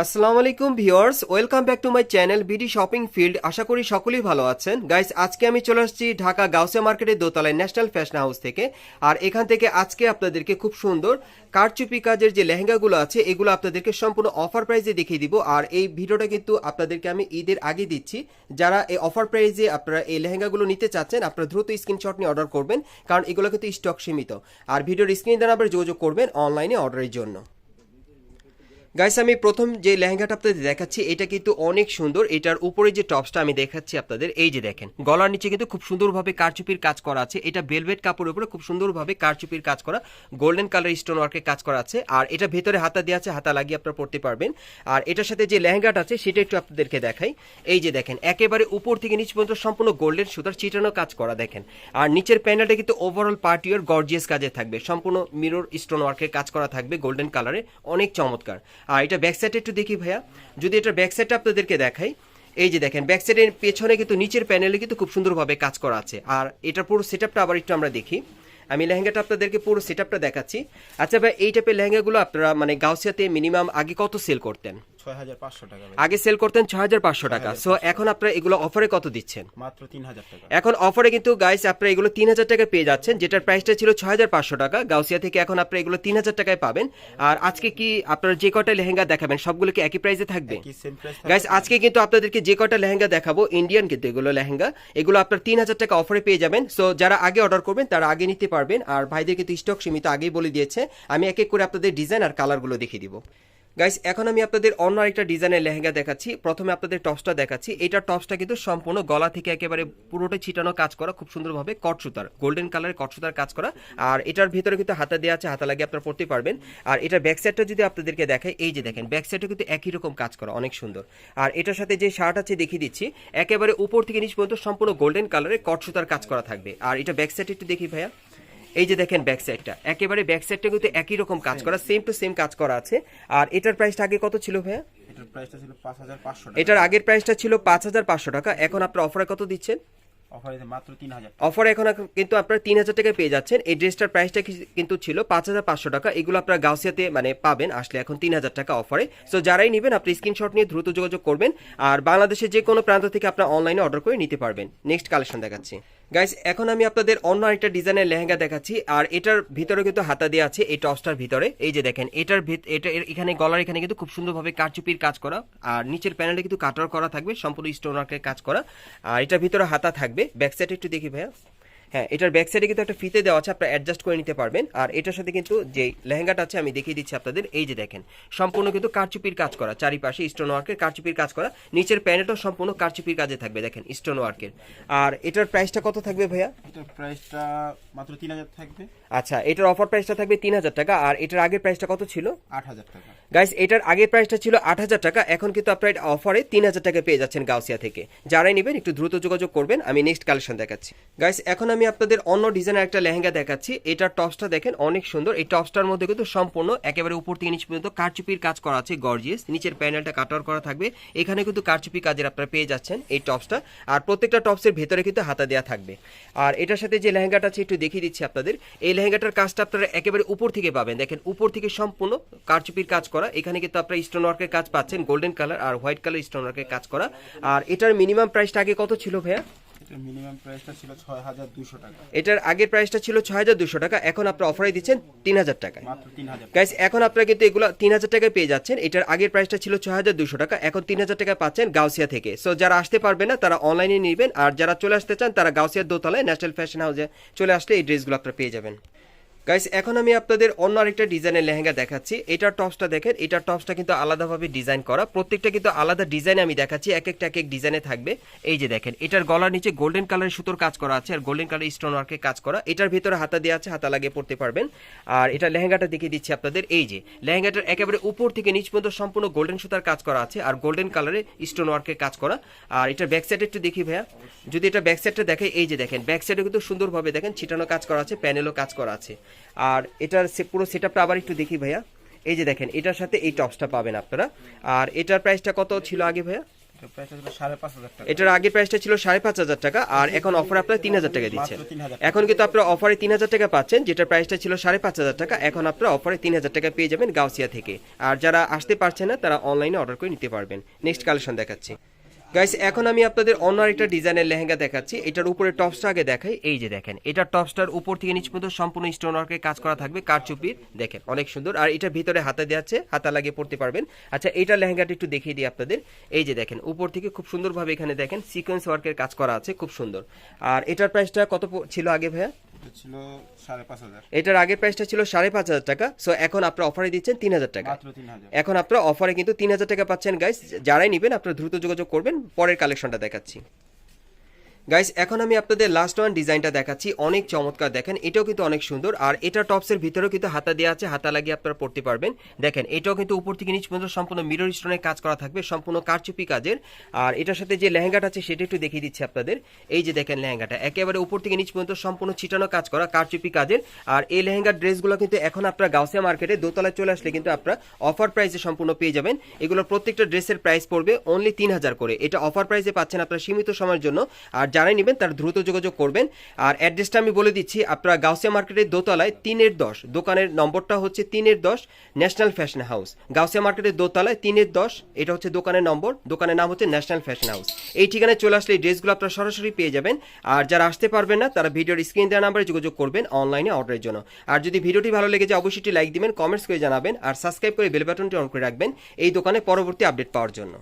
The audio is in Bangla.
আসসালামু আলাইকুম viewers, welcome back to my channel BD shopping field. আশা করি সকলেই ভালো আছেন। গাইস, আজকে আমি চলে আসছি ঢাকা গাউসিয়া মার্কেটের দোতলায় ন্যাশনাল ফ্যাশন হাউস থেকে। আর এখান থেকে আজকে আপনাদেরকে খুব সুন্দর কারচুপি কাজের যে লেহেঙ্গাগুলো আছে, এগুলো আপনাদেরকে সম্পূর্ণ অফার প্রাইজে দেখিয়ে দিব। আর এই ভিডিওটা কিন্তু আপনাদেরকে আমি ঈদের আগে দিচ্ছি। যারা এই অফার প্রাইজে আপনারা এই লেহেঙ্গাগুলো নিতে চাচ্ছেন, আপনারা দ্রুত স্ক্রিনশট নিয়ে অর্ডার করবেন, কারণ এগুলো কিন্তু স্টক সীমিত। আর ভিডিওর স্ক্রিন দ্বারা আবার যোগাযোগ করবেন অনলাইনে অর্ডারের জন্য। গাইস আমি প্রথম যে লেহেঙ্গাটা আপনাদের দেখাচ্ছি, এটা কিন্তু অনেক সুন্দর। এটার উপরে যে টপসটা আমি দেখাচ্ছি আপনাদের, এই যে দেখেন, গলার নিচে কিন্তু খুব সুন্দরভাবে কারচুপির কাজ করা আছে। এটা ভেলভেট কাপড়ের উপরে খুব সুন্দরভাবে কারচুপির কাজ করা গোল্ডেন কালার স্টোন ওয়ার্কের কাজ করা আছে। আর এটা ভেতরে হাতা দেওয়া আছে, হাতা লাগিয়ে আপনারা পড়তে পারবেন। আর এটার সাথে যে লেহেঙ্গাটা আছে, সেটা একটু আপনাদেরকে দেখাই। এই যে দেখেন, একেবারে উপর থেকে নিচ পর্যন্ত সম্পূর্ণ গোল্ডেন সুতার চিটানো কাজ করা দেখেন। আর নিচের প্যানেলটা কিন্তু ওভারঅল পার্টিওর গর্জিয়াস কাজে থাকবে। সম্পূর্ণ মিরর স্টোন ওয়ার্কের কাজ করা থাকবে গোল্ডেন কালারে অনেক চমৎকার। আর এটা ব্যাক সাইডে একটু দেখি ভাইয়া। যদি এটা ব্যাকসাইডটা আপনাদেরকে দেখাই, এই যে দেখেন ব্যাকসাইডের পেছনে কিন্তু নিচের প্যানেলে কিন্তু খুব সুন্দরভাবে কাজ করা আছে। আর এটার পুরো সেটআপটা আবার একটু আমরা দেখি। আমি লেহেঙ্গাটা আপনাদেরকে পুরো সেটআপটা দেখাচ্ছি। আচ্ছা ভাই, এই টাইপের লেহেঙ্গাগুলো আপনারা মানে গাউসিয়াতে মিনিমাম আগে কত সেল করতেন? টাকা। আগে সেল করতেন ছয় হাজার পাঁচশো টাকা। সো এখন আপনারা এগুলো অফারে কত দিচ্ছেন? মাত্র তিন হাজার টাকা। এখন অফারে কিন্তু গাইস আপনারা এগুলো তিন হাজার টাকায় পেয়ে যাচ্ছেন যেটার প্রাইসটা ছিল ছয় হাজার পাঁচশো টাকা। গাউসিয়া থেকে এখন আপনারা এগুলো তিন হাজার টাকায় পাবেন। আর আজকে কি আপনারা যে কটা লেহেঙ্গা দেখাবেন সবগুলো কি একই প্রাইসে থাকবে? গাইস আজকে কিন্তু আপনাদেরকে যে কটা লেহেঙ্গা দেখাবো ইন্ডিয়ান কিন্তু এগুলো লেহেঙ্গা এগুলো আপনার তিন হাজার টাকা অফারে পেয়ে যাবেন। সো যারা আগে অর্ডার করবেন তারা আগে নিতে পারবেন। আর ভাইদের কিন্তু স্টক সীমিত আগেই বলে দিয়েছে। আমি এক এক করে আপনাদের ডিজাইন আর কালারগুলো দেখিয়ে দিব। গাইস এখন আমি আপনাদের অন্য আরেকটা ডিজাইনের লেহেঙ্গা দেখাচ্ছি। প্রথমে আপনাদের টপসটা দেখাচ্ছি। এটা টপসটা কিন্তু সম্পূর্ণ গলা থেকে একেবারে পুরোটা ছিটানো কাজ করা, খুব সুন্দরভাবে কটসুতার গোল্ডেন কালারের কটসুতার কাজ করা। আর এটার ভিতরে কিন্তু হাতা দেওয়া আছে, হাতা লাগিয়ে আপনারা পড়তে পারবেন। আর এটার ব্যাক সাইডটা যদি আপনাদেরকে দেখাই, এই যে দেখেন ব্যাক সাইডটা কিন্তু একই রকম কাজ করা, অনেক সুন্দর। আর এটার সাথে যে শার্ট আছে দেখিয়ে দিচ্ছি, একেবারে উপর থেকে নিচ পর্যন্ত সম্পূর্ণ গোল্ডেন কালারের কটসুতার কাজ করা থাকবে। আর এটা ব্যাক সাইড একটু দেখি ভাইয়া। এই যে দেখেন ব্যাক সাইডটা একেবারে ব্যাক সাইডটা কিন্তু একই রকম কাজ করা সেম টু সেম কাজ করা আছে। আর এটার প্রাইসটা আগে কত ছিল ভাইয়া? এটার প্রাইসটা ছিল পাঁচ হাজার পাঁচশো টাকা। এটার আগের প্রাইসটা ছিল পাঁচ হাজার পাঁচশো টাকা এখন আপনার অফারে কত দিচ্ছেন? অফার এখন কিন্তু আপনারা তিন হাজার টাকায় পেয়ে যাচ্ছেন। এই ড্রেসটার প্রাইসটা কিন্তু ছিল পাঁচ হাজার পাঁচশো টাকা এগুলো আপনারা গাউসিয়াতে মানে পাবেন আসলে এখন তিন হাজার টাকা অফারে সো যারাই নেবেন আপনি স্ক্রিনশট নিয়ে দ্রুত যোগাযোগ করবেন আর বাংলাদেশের যে কোনো প্রান্ত থেকে আপনারা অনলাইনে অর্ডার করে নিতে পারবেন। নেক্সট কালেকশন দেখাচ্ছি। গাইস এখন আমি আপনাদের অন্য আরেকটা ডিজাইনের লেহেঙ্গা দেখাচ্ছি, আর এটার ভিতরে কিন্তু হাতা দেওয়া আছে, এই টপসটার ভিতরে। এই যে দেখেন, এটার এটা এখানে গলার এখানে কিন্তু খুব সুন্দরভাবে কারচুপির কাজ করা, আর নিচের প্যানেলে কিন্তু কাটার করা থাকবে, সম্পূর্ণ স্টোন ওয়ার্কের কাজ করা, আর এটার ভিতরে হাতা থাকবে। ব্যাক সাইড একটু দেখি ভাইয়া। হ্যাঁ এটার ব্যাক সাইডে কিন্তু একটা ফিতে দেওয়া আছে আপনারা অ্যাডজাস্ট করে নিতে পারবেন। আর এটার সাথে কিন্তু যে লেহেঙ্গাটা আছে আমি দেখিয়ে দিচ্ছি আপনাদের এই যে দেখেন সম্পূর্ণ কিন্তু কারচুপির কাজ করা চারিপাশে স্টোন ওয়ার্কের কারচুপির কাজ করা নিচের প্যানেলটাও সম্পূর্ণ কারচুপির কাজে থাকবে দেখেন স্টোন ওয়ার্কের আর এটার প্রাইসটা কত থাকবে ভাইয়া? এটার প্রাইসটা মাত্র তিন হাজার থাকবে। আচ্ছা এটার অফার প্রাইসটা থাকবে তিন হাজার টাকা আর এটার আগের প্রাইসটা কত ছিল? আট হাজার টাকা। গাইস এটার আগের প্রাইসটা ছিল আট হাজার টাকা, এখন কিন্তু আপনার অফারে তিন হাজার টাকা পেয়ে যাচ্ছেন গাউসিয়া থেকে। যারাই নেবেন, একটু দ্রুত যোগাযোগ করবেন, আমি নেক্সট কালেকশন দেখাচ্ছি। গাইস এখন আমি আপনাদের অন্য ডিজাইনের একটা লেহেঙ্গা দেখাচ্ছি। এটার টপসটা দেখেন, অনেক সুন্দর। এই টপসটার মধ্যে কিন্তু সম্পূর্ণ একেবারে উপর থেকে নিচ পর্যন্ত কারচুপির কাজ করা আছে গর্জিয়াস নিচের প্যানেলটা কাটার করা থাকবে। এখানে কিন্তু কারচুপি কাজের আপনারা পেয়ে যাচ্ছেন এই টপসটা আর প্রত্যেকটা টপসের ভেতরে কিন্তু হাতা দেওয়া থাকবে। আর এটার সাথে যে লেহেঙ্গাটা আছে, একটু দেখিয়ে দিচ্ছি আপনাদের। এই লেহেঙ্গাটার কাজটা আপনারা একেবারে উপর থেকে পাবেন। দেখেন, উপর থেকে সম্পূর্ণ কারচুপির কাজ করা এখানে কিন্তু আপনারা স্টোন ওয়ার্কের কাজ পাচ্ছেন গোল্ডেন কালার আর হোয়াইট কালার স্টোন ওয়ার্কের কাজ করা। আর এটার মিনিমাম প্রাইসটা আগে কত ছিল ভাইয়া? এটার মিনিমাম প্রাইসটা ছিল ছয় হাজার দুশো টাকা। এটার আগের প্রাইসটা ছিল ছয় হাজার দুশো টাকা এখন আপনারা অফারে দিচ্ছেন টাকায়। মাত্র গাইস এখন আপনারা কিন্তু এগুলো তিন হাজার টাকায় পেয়ে যাচ্ছেন। এটার আগের প্রাইসটা ছিল ছয় হাজার দুশো টাকা এখন টাকায় পাচ্ছেন গাউসিয়া থেকে। সো যারা আসতে পারবে না তারা অনলাইনে নেবেন। আর যারা চলে আসতে চান তারা গাউসিয়ার দোতলায় ন্যাশনাল ফ্যাশন হাউসে চলে আসলে এই ড্রেসগুলো আপনারা পেয়ে যাবেন। গাইস এখন আমি আপনাদের অন্য আরেকটা ডিজাইনের লেহেঙ্গা দেখাচ্ছি। এটার টপসটা দেখেন এটার টপসটা কিন্তু আলাদাভাবে ডিজাইন করা। প্রত্যেকটা কিন্তু আলাদা ডিজাইনে আমি দেখাচ্ছি, এক একটা, এক এক ডিজাইনে থাকবে। এই যে দেখেন, এটার গলার নিচে গোল্ডেন কালারের সুতোর কাজ করা আছে আর গোল্ডেন কালার স্টোন ওয়ার্কের কাজ করা। এটার ভিতরে হাতা দেওয়া আছে, হাতা লাগিয়ে পড়তে পারবেন। আর এটা লেহেঙ্গাটা দেখিয়ে দিচ্ছি আপনাদের। এই যে, লেহেঙ্গাটার একেবারে উপর থেকে নিচ পর্যন্ত সম্পূর্ণ গোল্ডেন সুতার কাজ করা আছে আর গোল্ডেন কালারের স্টোন ওয়ার্কের কাজ করা। আর এটার ব্যাক সাইড একটু দেখি ভাইয়া। যদি এটা ব্যাক সাইডটা দেখে, এই যে দেখেন, ব্যাক সাইডে কিন্তু সুন্দরভাবে দেখেন, ছিটানো কাজ করা আছে, প্যানেলও কাজ করা আছে। আর এটার পুরো সেটআপটা আবার একটু দেখি ভাইয়া। এই যে দেখেন এটার সাথে এই টপসটা পাবেন আপনারা। আর এটার প্রাইসটা কত ছিল আগে ভাইয়া? এটার আগের প্রাইসটা ছিল সাড়ে পাঁচ হাজার টাকা আর এখন অফার আপনারা তিন হাজার টাকা দিচ্ছেন। এখন কিন্তু আপনারা অফারে তিন হাজার টাকা পাচ্ছেন যেটার প্রাইসটা ছিল সাড়ে পাঁচ হাজার টাকা এখন আপনারা অফারে তিন হাজার টাকা পেয়ে যাবেন গাউসিয়া থেকে। আর যারা আসতে পারছে না তারা অনলাইনে অর্ডার করে নিতে পারবেন। নেক্সট কালেকশন দেখাচ্ছি। গাইস এখন আমি আপনাদের অন্য আরেকটা ডিজাইনের লেহেঙ্গা দেখাচ্ছি। এটার উপরে টপসটা আগে দেখাই। এই যে দেখেন এটার টপসটার উপর থেকে নিচ পর্যন্ত সম্পূর্ণ স্টোন ওয়ার্কের কাজ করা থাকবে কারচুপির দেখেন, অনেক সুন্দর। আর এটার ভিতরে হাতা দেওয়া আছে, হাতা লাগিয়ে পড়তে পারবেন। আচ্ছা এইটার লেহেঙ্গাটা একটু দেখিয়ে দিই আপনাদের। এই যে দেখেন, উপর থেকে খুব সুন্দরভাবে এখানে দেখেন সিকোয়েন্স ওয়ার্কের কাজ করা আছে, খুব সুন্দর। আর এটার প্রাইসটা কত ছিল আগে ভাইয়া? এটা ছিল সাড়ে পাঁচ হাজার। এটার আগের প্রাইসটা ছিল সাড়ে পাঁচ হাজার টাকা সো এখন আপনারা অফারে দিচ্ছেন তিন হাজার টাকা। মাত্র তিন হাজার। এখন আপনারা অফারে কিন্তু তিন হাজার টাকা পাচ্ছেন গাইস যারাই নিবেন আপনার দ্রুত যোগাযোগ করবেন পরের কালেকশনটা দেখাচ্ছি। গাইস এখন আমি আপনাদের লাস্ট ওয়ান ডিজাইনটা দেখাচ্ছি। অনেক চমৎকার দেখেন, এটাও কিন্তু অনেক সুন্দর। আর এটা টপসের ভিতরেও কিন্তু হাতা দেওয়া আছে, হাতা লাগিয়ে আপনারা পড়তে পারবেন। দেখেন, এটাও কিন্তু উপর থেকে নিচ পর্যন্ত সম্পূর্ণ মিরর স্টোনের কাজ করা থাকবে, সম্পূর্ণ কারচুপি কাজের। আর এটার সাথে যে লেহেঙ্গাটা আছে, সেটা একটু দেখিয়ে দিচ্ছি আপনাদের। এই যে দেখেন লেহেঙ্গাটা, একেবারে উপর থেকে নিচ পর্যন্ত সম্পূর্ণ ছিটানো কাজ করা, কারচুপি কাজের। আর এই লেহেঙ্গার ড্রেসগুলো কিন্তু এখন আপনারা গাউসিয়া মার্কেটে দোতলায় চলে আসলে কিন্তু আপনারা অফার প্রাইসে সম্পূর্ণ পেয়ে যাবেন। এগুলোর প্রত্যেকটা ড্রেসের প্রাইস পড়বে অনলি তিন হাজার করে। এটা অফার প্রাইসে পাচ্ছেন আপনারা সীমিত সময়ের জন্য। আর যারাই নেবেন, তারা দ্রুত যোগাযোগ করবেন। আর অ্যাড্রেসটা আমি বলে দিচ্ছি, আপনারা গাউসিয়া মার্কেটের দোতলায় তিনের দশ, দোকানের নম্বরটা হচ্ছে তিনের দশ, ন্যাশনাল ফ্যাশন হাউস। গাউসিয়া মার্কেটের দোতলায় তিনের দশ, এটা হচ্ছে দোকানের নম্বর, দোকানের নাম হচ্ছে ন্যাশনাল ফ্যাশন হাউস। এই ঠিকানায় চলে আসলে এই ড্রেসগুলো আপনারা সরাসরি পেয়ে যাবেন। আর যারা আসতে পারবেন না, তারা ভিডিওর স্ক্রিন দেওয়া নাম্বারে যোগাযোগ করবেন অনলাইনে অর্ডারের জন্য। আর যদি ভিডিওটি ভালো লেগে যায়, অবশ্যই লাইক দিবেন, কমেন্টস করে জানাবেন, আর সাবস্ক্রাইব করে বেল বাটনটি অন করে রাখবেন, এই দোকানে পরবর্তী আপডেট পাওয়ার জন্য।